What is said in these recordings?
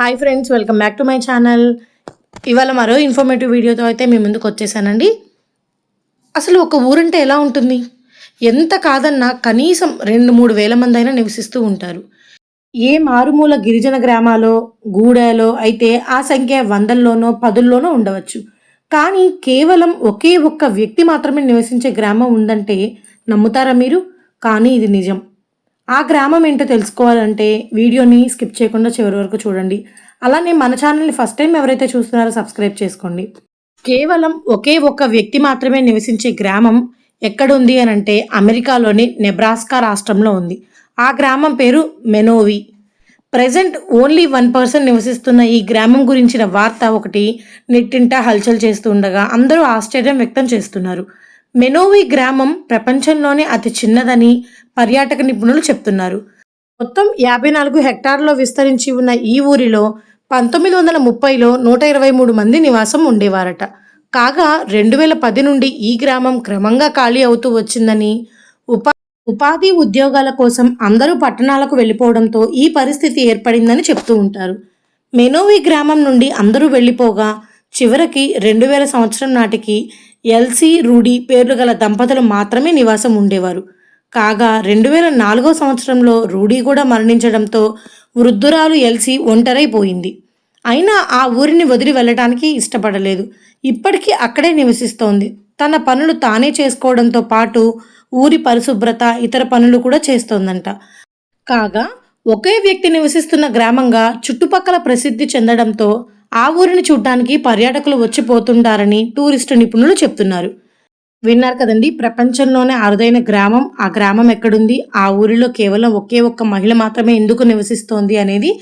Hi friends welcome back to my channel ఇవాళ మరో informative వీడియోతో అయితే మీ ముందుకు వచ్చేసానండి. అసలు ఒక ఊరంటే ఎలా ఉంటుంది? ఎంత కాదన్నా కనీసం రెండు మూడు వేల మంది అయినా నివసిస్తూ ఉంటారు. ఏ మారుమూల గిరిజన గ్రామాలో గూడాలో అయితే ఆ సంఖ్య వందల్లోనో పదుల్లోనో ఉండవచ్చు. కానీ కేవలం ఒకే ఒక్క వ్యక్తి మాత్రమే నివసించే గ్రామం ఉందంటే నమ్ముతారా మీరు? కానీ ఇది నిజం. ఆ గ్రామం ఏంటో తెలుసుకోవాలంటే వీడియోని స్కిప్ చేయకుండా చివరి వరకు చూడండి. అలానే మన ఛానల్ని ఫస్ట్ టైం ఎవరైతే చూస్తున్నారో సబ్స్క్రైబ్ చేసుకోండి. కేవలం ఒకే ఒక్క వ్యక్తి మాత్రమే నివసించే గ్రామం ఎక్కడుంది అని అంటే అమెరికాలోని నెబ్రాస్కా రాష్ట్రంలో ఉంది. ఆ గ్రామం పేరు Menovi. Present only one person నివసిస్తున్న ఈ గ్రామం గురించిన వార్త ఒకటి నెట్టింట హల్చల్ చేస్తూ ఉండగా అందరూ ఆశ్చర్యం వ్యక్తం చేస్తున్నారు. మెనోవి గ్రామం ప్రపంచంలోనే అతి చిన్నదని పర్యాటక నిపుణులు చెప్తున్నారు. మొత్తం యాభై నాలుగు హెక్టార్లో విస్తరించి ఉన్న ఈ ఊరిలో పంతొమ్మిది వందల ముప్పైలో నూట ఇరవై మూడు మంది నివాసం ఉండేవారట. కాగా రెండు వేల పది నుండి ఈ గ్రామం క్రమంగా ఖాళీ అవుతూ వచ్చిందని ఉపా ఉపాధి ఉద్యోగాల కోసం అందరూ పట్టణాలకు వెళ్ళిపోవడంతో ఈ పరిస్థితి ఏర్పడిందని చెప్తూ ఉంటారు. మెనోవి గ్రామం నుండి అందరూ వెళ్ళిపోగా చివరికి రెండు వేల సంవత్సరం నాటికి ఎల్సీ రూడీ పేర్లు గల దంపతులు మాత్రమే నివాసం ఉండేవారు. కాగా రెండు వేల నాలుగో సంవత్సరంలో రూడీ కూడా మరణించడంతో వృద్ధురాలు ఎల్సి ఒంటరైపోయింది. అయినా ఆ ఊరిని వదిలి వెళ్ళటానికి ఇష్టపడలేదు. ఇప్పటికీ అక్కడే నివసిస్తోంది. తన పనులు తానే చేసుకోవడంతో పాటు ఊరి పరిశుభ్రత ఇతర పనులు కూడా చేస్తోందంట. కాగా ఒకే వ్యక్తి నివసిస్తున్న గ్రామంగా చుట్టుపక్కల ప్రసిద్ధి చెందడంతో ఆ ఊరిని చూడ్డానికి పర్యాటకులు వచ్చిపోతుంటారని టూరిస్టు నిపుణులు చెప్తున్నారు. విన్నారు కదండి. ప్రపంచంలోనే అరుదైన గ్రామం. ఆ గ్రామం ఎక్కడుంది? ఆ ఊరిలో కేవలం ఒకే ఒక్క మహిళ మాత్రమే ఎందుకు నివసిస్తోంది అనేది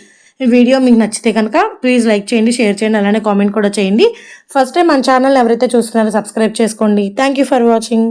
వీడియో మీకు నచ్చితే కనుక ప్లీజ్ లైక్ చేయండి షేర్ చేయండి అలానే కామెంట్ కూడా చేయండి. ఫస్ట్ టైం మన ఛానల్ ఎవరైతే చూస్తున్నారో సబ్స్క్రైబ్ చేసుకోండి. Thank you for watching.